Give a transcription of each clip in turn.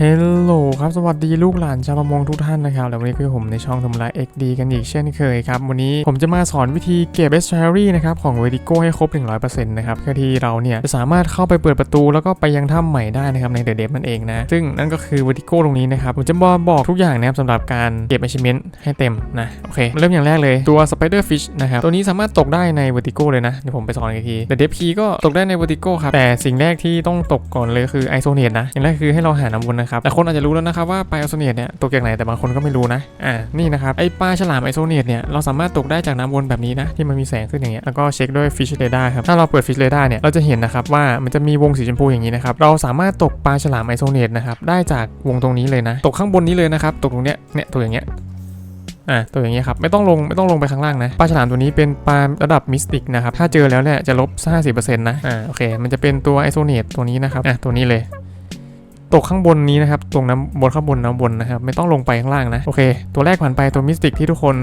เฮลโหลครับ สวัสดีลูกหลานชาวประมงทุกท่านนะครับ แล้ววันนี้คือผมในช่องทำลาย XD กันอีกเช่นเคยครับ วันนี้ผมจะมาสอนวิธีเก็บ Best Cherry นะครับ ของ Vertigo ให้ครบ 100%นะครับเพื่อที่เราเนี่ย จะสามารถเข้าไปเปิดประตูแล้วก็ไปยังถ้ำใหม่ได้นะครับ ใน The Depth นั่นเองนะ ซึ่งนั่นก็คือ Vertigo ตรงนี้นะครับ ผมจะมาบอกทุกอย่างนะครับสำหรับการเก็บ achievement ให้เต็มนะโอเคมาเริ่มอย่างแรกเลยตัว Spider Fish นะครับตัวนี้สามารถตกได้ใน Vertigo เลยนะเดี๋ยวผมไปสอนอีกที The Depth Key ก็ตกได้ใน Vertigo ครับแต่สิ่งแรกที่ต้องตกก่อนเลยคือ Isonate นะอย่างแรกคือให้เราหาน้ำวนนะครับแต่คนอาจจะรู้แล้วนะครับว่าปลาไอโซเนียตเนี่ยตกจากไหนแต่บางคนก็ไม่รู้นะอ่านี่นะครับไอปลาฉลามไอโซเนียตเนี่ยเราสามารถตกได้จากน้ำวนแบบนี้นะที่มันมีแสงขึ้นอย่างเงี้ยแล้วก็เช็คด้วย Fish Radar ครับถ้าเราเปิด Fish Radar เนี่ยเราจะเห็นนะครับว่ามันจะมีวงสีชมพูอย่างนี้นะครับเราสามารถตกปลาฉลามไอโซเนียตนะครับได้จากวงตรงนี้เลยนะ ตกข้างบนนี้เลยนะครับตกตรงเนี้ยเนี่ยตกอย่างเงี้ยอ่าตัวอย่างเงี้ยครับไม่ต้องลงไม่ต้องลงไปข้างล่างนะปลาฉลามตัวนี้เป็นปลาระดับมิสติกนะครับถ้าเจอแล้วเนี่ยจะลบ 50%นะอ่าโอเค มันจะเป็นตัวไอโซเนตตัวนี้นะครับอะตัวนี้เลย ตกข้างบนนี้นะครับ ตรงน้ำบนข้างบนน้ำบนนะครับ ไม่ต้องลงไปข้างล่างนะ โอเค ตัวแรกผ่านไปตัวมิสติกที่ทุกคน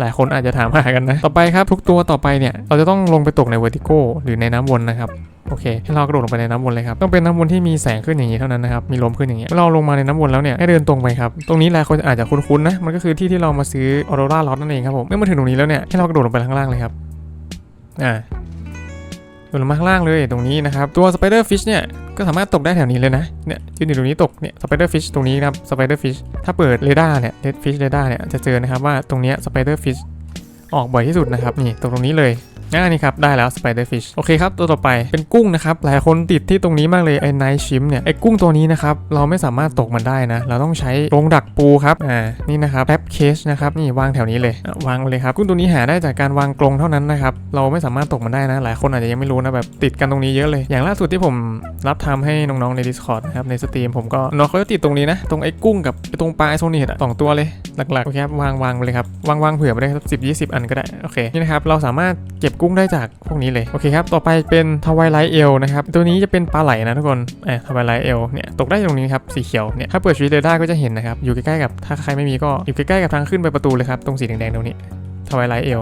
หลายคนอาจจะถามหากันนะ ต่อไปครับ ทุกตัวต่อไปเนี่ย เราจะต้องลงไปตกในเวอร์ติโกหรือในน้ำวนนะครับโอเคให้เรากระโดดลงไปในน้ำวนเลยครับ ต้องเป็นน้ำวนที่มีแสงขึ้นอย่างนี้เท่านั้นนะครับ มีลมขึ้นอย่างนี้เมื่อเราลงมาในน้ำวนแล้วเนี่ย ให้เดินตรงไปครับ ตรงนี้หลายคนอาจจะคุ้นๆนะ มันก็คือที่ที่เรามาซื้อออโรราล็อตนั่นเองครับผม เมื่อมาถึงตรงนี้แล้วเนี่ย ให้เรากระโดดลงไปข้างล่างเลยครับ อ่า โดนลงมาข้างล่างเลยตรงนี้นะครับ ตัวสไปเดอร์ฟิชเนี่ยก็สามารถตกได้แถวนี้เลยนะเนี่ยยืนอยู่ตรงนี้ตกเนี่ยสไปเดอร์ฟิชตรงนี้นะครับสไปเดอร์ฟิชถ้าเปิดเรดาร์เนี่ยเรดฟิชเรดาร์เนี่ยจะเจอนะครับว่าตรงเนี้ย Spider Fish ออกบ่อยที่สุดนะครับนี่ตรงตรงนี้เลย ง่ายนี่ครับได้แล้ว Spider Fish โอเคครับตัวต่อไปเป็นกุ้งนะครับหลายคนติดที่ตรงนี้มากเลยไอ้ Night Shrimp เนี่ยไอ้กุ้งตัวนี้นะครับเราไม่สามารถตกมันได้นะ เราต้องใช้กรงดักปูครับอ่านี่นะครับแ a ปเคสนะครับนี่วางแถวนี้เลยวางไว้เลยครับกุ้งตัวนี้หาได้จากการวางกรงเท่านั้นนะครับเราไม่สามารถตกมันได้นะ หลายคนอาจจะยังไม่รู้นะแบบติดกันตรงนี้เยอะเลย อย่างล่าสุดที่ผมรับทำให้น้องๆใน Discord นะครับในสตรีมผมก็น้องเขาจะติดตรงนี้นะตรงไอ้กุ้งกับตรงปลาไอโซนียตอะสองตัวเลยหลักๆโอเคครับวางวางไปเลยครับวางวางเผื่อไปได้สักสิบยี่สิบอันก็ได้โอเคนี่นะครับเราสามารถเก็บกุ้งได้จากพวกนี้เลย โอเคครับ ต่อไปเป็นทวายไลเอลนะครับ ตัวนี้จะเป็นปลาไหลนะทุกคนเออทวายไลเอลเนี่ยตกได้ตรงนี้ครับสีเขียวเนี่ยถ้าเปิดชีวิตเรดาร์ก็จะเห็นนะครับอยู่ใกล้ๆกับถ้าใครไม่มีก็อยู่ใกล้ๆกับทางขึ้นไปประตูเลยครับตรงสีแดงๆตรงนี้ทวายไลเอล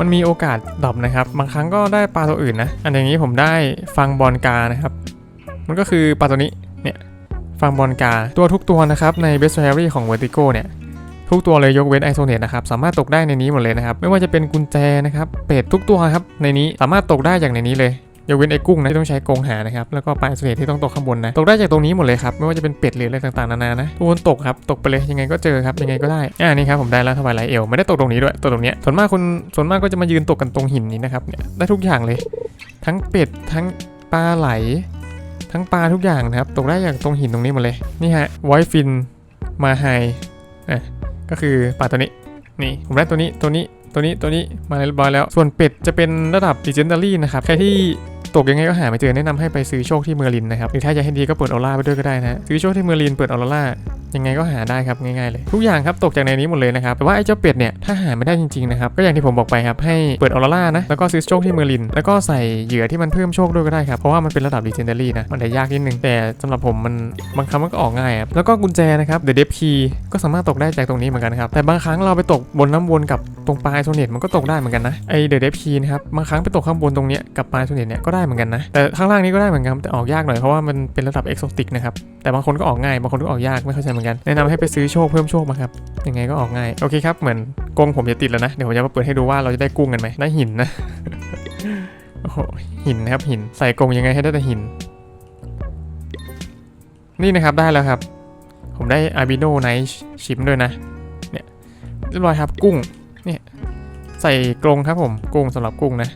มันมีโอกาสดรอปนะครับ บางครั้งก็ได้ปลาตัวอื่นนะ อันอย่างนี้ผมได้ฟังบอลกานะครับ มันก็คือปลาตัวนี้ เนี่ย ฟังบอลกา ตัวทุกตัวนะครับใน Best r a r y ของ Vertigo เนี่ย ทุกตัวเลยยกเว้นไอโซเนตนะครับสามารถตกได้ในนี้หมดเลยนะครับไม่ว่าจะเป็นกุญแจนะครับเป็ดทุกตัวครับในนี้สามารถตกได้จากในนี้เลยยกเว้นไอ้กุ้งนะที่ต้องใช้กงหานะครับแล้วก็ปลาไอโซเนตที่ต้องตกข้างบนนะตกได้จากตรงนี้หมดเลยครับไม่ว่าจะเป็นเป็ดหรืออะไรต่างๆนานานะทุกคนตกครับตกไปเลยยังไงก็เจอครับยังไงก็ได้อ่านี่ครับผมได้แล้วทวายไลเอลไม่ได้ตกตรงนี้ด้วยตกตรงเนี้ยส่วนมากคนส่วนมากก็จะมายืนตกกันตรงหินนี้นะครับเนี่ยได้ทุกอย่างเลย ทั้งเป็ดทั้งปลาไหล ทั้งปลาทุกอย่างนะครับตกได้จากตรงหินตรงนี้หมดเลยนี่ฮะไวฟินมาไฮอะ ก็คือปลาตัวนี้นี่ผมได้ตัวนี้ตัวนี้ตัวนี้ตัวนี้มาเรียบร้อยแล้ว ส่วนเป็ดจะเป็นระดับ Legendary นะครับใครที่ตกยังไงก็หาไม่เจอแนะนำให้ไปซื้อโชคที่เมอร์ลินนะครับหรือถ้าอยากให้ดีก็เปิดออร่าไปด้วยก็ได้นะซื้อโชคที่เมอร์ลินเปิดออร่า ยังไงก็หาได้ครับง่ายๆเลย ทุกอย่างครับตกจากในนี้หมดเลยนะครับแต่ว่าไอ้เจ้าเป็ดเนี่ยถ้าหาไม่ได้จริงๆนะครับก็อย่างที่ผมบอกไปครับให้เปิดออร่านะแล้วก็ซื้อโชคที่เมอร์ลิน แล้วก็ใส่เหยื่อที่มันเพิ่มโชคด้วยก็ได้ครับเพราะว่ามันเป็นระดับ Legendary นะมันได้ยากนิดนึงแต่สำหรับผมมันบางครั้งมันก็ออกง่ายครับแล้วก็กุญแจนะครับ The Depth Key ก็สามารถตกได้จากตรงนี้เหมือนกันครับแต่บางครั้งเราไปตกบนน้ำวนกับตรงปลายโซเนตมันก็ตกได้เหมือนกันนะไอ The Depth Key นะครับบางครั้งไปตกข้างบนตรงเนี้ยกับปลายโซเนตเนี่ยก็ได้เหมือนกันนะแต่ข้างล่างนี้ก็ได้เหมือนกันแต่ออกยากหน่อยเพราะว่ามันเป็นระดับ Exotic นะครับแต่บางคนก็ออกง่ายบางคนก็ออกยากไม่เข้าใจเหมือนกัน แนะนำให้ไปซื้อโชคเพิ่มโชคมาครับ ยังไงก็ออกง่าย โอเคครับ เหมือนกงผมจะติดแล้วนะ เดี๋ยวผมจะมาเปิดให้ดูว่าเราจะได้กุ้งกันไหมได้หินนะโอ้หินนะครับหิน ใส่กงยังไงให้ได้แต่หิน นี่นะครับได้แล้วครับ ผมได้อาบิโนไนท์ชิมด้วยนะ เนี่ยเรียบร้อยครับกุ้ง เนี่ยใส่กรงครับผมกุ้งสำหรับกุ้งนะ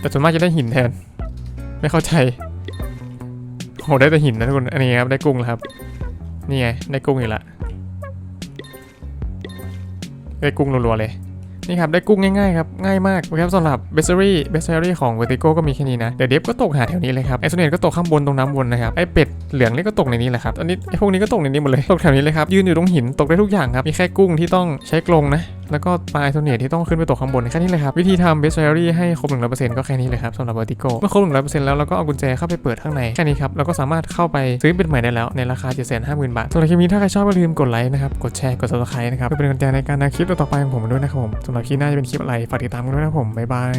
แต่ส่วนมากจะได้หินแทน ไม่เข้าใจ โหได้แต่หินนะทุกคน อันนี้ครับได้กุ้งแล้วครับ นี่ไงได้กุ้งอีกละ ได้กุ้งรัวๆเลย นี่ครับได้กุ้งง่ายๆครับง่ายมากโอเครับสำหรับเบสเซอรี่เบสเซอรี่ของ Vertigo ก็มีแค่นี้นะ เดี๋ยวเดฟก็ตกหาแถวนี้เลยครับไอโซเนตก็ตกข้างบนตรงน้ำวนนะครับไอเป็ดเหลืองนี่ก็ตกในนี้แหละครับอันนี้ไอพวกนี้ก็ตกในนี้หมดเลยตกแถวนี้เลยครับยืนอยู่ตรงหินตกได้ทุกอย่างครับมีแค่กุ้งที่ต้องใช้กรงนะแล้วก็ปลายโซเนียที่ต้องขึ้นไปตกข้างบนแค่นี้เลยครับ วิธีทำเบสเชอรี่ให้ครบ 100%ก็แค่นี้เลยครับสำหรับเวอร์ติโกเมื่อครบ 100%แล้วเราก็เอากุญแจเข้าไปเปิดข้างในแค่นี้ครับเราก็สามารถเข้าไปซื้อเป็นใหม่ได้แล้วในราคา 750,000 บาทสำหรับคลิปนี้ถ้าใครชอบก็อย่าลืมกดไลค์นะครับกดแชร์กด subscribe นะครับเพื่อเป็นกำลังใจในการทำคลิปต่อไปของผมด้วยนะครับผมสำหรับคลิปหน้าจะเป็นคลิปอะไรฝากติดตามกันด้วยนะครับผมบ๊ายบาย